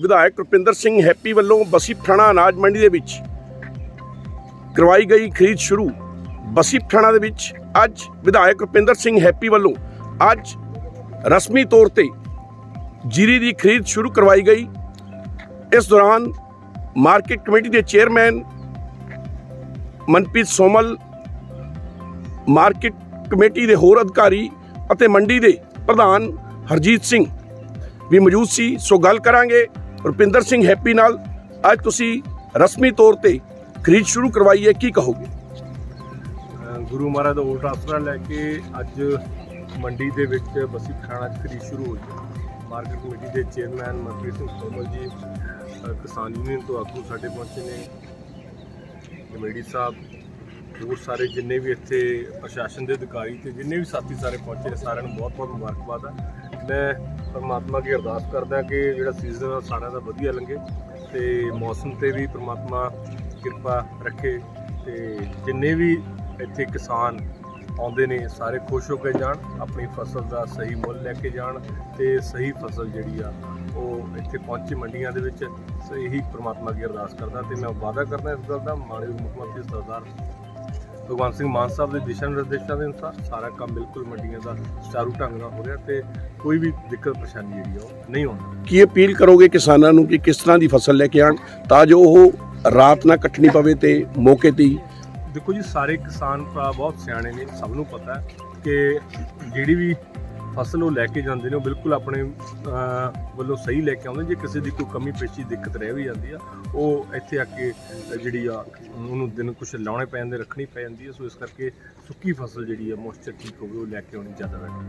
ਵਿਧਾਇਕ ਰੁਪਿੰਦਰ ਸਿੰਘ ਹੈਪੀ ਵੱਲੋਂ ਬਸੀ ਪਠਾਣਾ ਅਨਾਜ ਮੰਡੀ ਦੇ ਵਿੱਚ ਕਰਵਾਈ ਗਈ ਖਰੀਦ ਸ਼ੁਰੂ। ਬਸੀ ਪਠਾਣਾ ਦੇ ਵਿੱਚ ਅੱਜ ਵਿਧਾਇਕ ਰੁਪਿੰਦਰ ਸਿੰਘ ਹੈਪੀ ਵੱਲੋਂ ਅੱਜ ਰਸਮੀ ਤੌਰ ਤੇ ਜੀਰੀ ਦੀ ਖਰੀਦ ਸ਼ੁਰੂ ਕਰਵਾਈ ਗਈ। ਇਸ ਦੌਰਾਨ ਮਾਰਕੀਟ ਕਮੇਟੀ ਦੇ chairman Manpreet Somal, market committee ਦੇ ਹੋਰ ਅਧਿਕਾਰੀ ਅਤੇ ਮੰਡੀ ਦੇ ਪ੍ਰਧਾਨ ਹਰਜੀਤ ਸਿੰਘ ਵੀ ਮੌਜੂਦ ਸੀ। ਸੋ ਗੱਲ ਕਰਾਂਗੇ ਰੁਪਿੰਦਰ ਸਿੰਘ ਹੈਪੀ ਨਾਲ ਅੱਜ ਤੁਸੀਂ ਰਸਮੀ ਤੌਰ ਤੇ ਖਰੀਦ ਸ਼ੁਰੂ ਕਰਵਾਈ ਹੈ, ਕੀ ਕਹੋਗੇ? ਗੁਰੂ ਮਹਾਰਾਜ ਦਾ ਓਟ ਆਸਰਾ ਲੈ ਕੇ ਅੱਜ ਮੰਡੀ ਦੇ ਵਿੱਚ ਬਸੀ ਪਠਾਣਾ 'ਚ ਖਰੀਦ ਸ਼ੁਰੂ ਹੋਈ ਹੈ। ਮਾਰਕੀਟ ਕਮੇਟੀ ਦੇ ਚੇਅਰਮੈਨ ਮਨਪ੍ਰੀਤ ਸਿੰਘ ਸੋਮਲ ਜੀ ਕਿਸਾਨ ਯੂਨੀਅਨ ਤੋਂ ਆਗੂ ਸਾਡੇ ਪਹੁੰਚੇ ਨੇ। ਕਮੇਟੀ ਸਾਹਿਬ, ਹੋਰ ਸਾਰੇ ਜਿੰਨੇ ਵੀ ਇੱਥੇ ਪ੍ਰਸ਼ਾਸਨ ਦੇ ਅਧਿਕਾਰੀ ਤੇ ਜਿੰਨੇ ਵੀ ਸਾਥੀ ਸਾਰੇ ਪਹੁੰਚੇ ਨੇ, ਸਾਰਿਆਂ ਨੂੰ ਬਹੁਤ-ਬਹੁਤ ਮੁਬਾਰਕਬਾਦ ਆ। ਮੈਂ ਪਰਮਾਤਮਾ ਅੱਗੇ ਅਰਦਾਸ ਕਰਦਾ ਕਿ ਜਿਹੜਾ ਸੀਜ਼ਨ ਆ, ਸਾਰਿਆਂ ਦਾ ਵਧੀਆ ਲੰਘੇ ਤੇ ਮੌਸਮ ਤੇ ਵੀ ਪਰਮਾਤਮਾ ਕਿਰਪਾ ਰੱਖੇ ਤੇ ਜਿੰਨੇ ਵੀ ਇੱਥੇ ਕਿਸਾਨ ਆਉਂਦੇ ਨੇ, ਸਾਰੇ ਖੁਸ਼ ਹੋ ਕੇ ਜਾਣ, ਆਪਣੀ ਫਸਲ ਦਾ ਸਹੀ ਮੁੱਲ ਲੈ ਕੇ ਜਾਣ ਤੇ ਸਹੀ ਫਸਲ ਜਿਹੜੀ ਆ, ਉਹ ਇੱਥੇ ਪਹੁੰਚੇ ਮੰਡੀਆਂ ਦੇ ਵਿੱਚ। ਸੋ ਇਹੀ ਪ੍ਰਮਾਤਮਾ ਅੱਗੇ ਅਰਦਾਸ ਕਰਦਾ ਤੇ ਮੈਂ ਵਾਅਦਾ ਕਰਦਾ ਇਸ ਗੱਲ ਦਾ, ਮਾਨਯੋਗ ਮੁੱਖ ਮੰਤਰੀ ਸਰਦਾਰ ਭਗਵੰਤ ਸਿੰਘ ਮਾਨ ਸਾਹਿਬ ਦੇ ਦਿਸ਼ਾ ਨਿਰਦੇਸ਼ਾਂ ਦੇ ਅਨੁਸਾਰ ਸਾਰਾ ਕੰਮ ਬਿਲਕੁਲ ਮੰਡੀਆਂ ਦਾ ਸੁਚਾਰੂ ਢੰਗ ਨਾਲ ਹੋ ਰਿਹਾ ਤੇ ਕੋਈ ਵੀ ਦਿੱਕਤ ਪਰੇਸ਼ਾਨੀ ਜਿਹੜੀ ਉਹ ਨਹੀਂ ਹੋਣੀ ਕੀ ਅਪੀਲ ਕਰੋਗੇ ਕਿਸਾਨਾਂ ਨੂੰ ਕਿ ਕਿਸ ਤਰ੍ਹਾਂ ਦੀ ਫਸਲ ਲੈ ਕੇ ਆਣ ਤਾਂ ਜੋ ਉਹ ਰਾਤ ਨਾ ਕੱਟਣੀ ਪਵੇ ਤੇ ਮੌਕੇ ਤੇ ਦੇਖੋ ਜੀ ਸਾਰੇ ਕਿਸਾਨ ਭਰਾ ਬਹੁਤ ਸਿਆਣੇ ਨੇ ਸਭ ਨੂੰ ਪਤਾ ਹੈ ਕਿ ਜਿਹੜੀ ਵੀ ਫਸਲ ਉਹ ਲੈ ਕੇ ਜਾਂਦੇ ਨੇ, ਉਹ ਬਿਲਕੁਲ ਆਪਣੇ ਵੱਲੋਂ ਸਹੀ ਲੈ ਕੇ ਆਉਂਦੇ ਜੇ ਕਿਸੇ ਦੀ ਕੋਈ ਕਮੀ ਪੇਸ਼ੀ ਦਿੱਕਤ ਰਹਿ ਵੀ ਜਾਂਦੀ ਆ, ਉਹ ਇੱਥੇ ਆ ਕੇ ਜਿਹੜੀ ਆ, ਉਹਨੂੰ ਦਿਨ ਕੁਝ ਲਾਉਣੇ ਪੈ ਜਾਂਦੇ, ਰੱਖਣੀ ਪੈ ਜਾਂਦੀ ਆ। ਸੋ ਇਸ ਕਰਕੇ ਸੁੱਕੀ ਫਸਲ ਜਿਹੜੀ ਆ ਮੋਇਸਚਰ ਠੀਕ ਹੋਵੇ, ਉਹ ਲੈ ਕੇ ਆਉਣੀ ਜ਼ਿਆਦਾ ਬੈਟਰ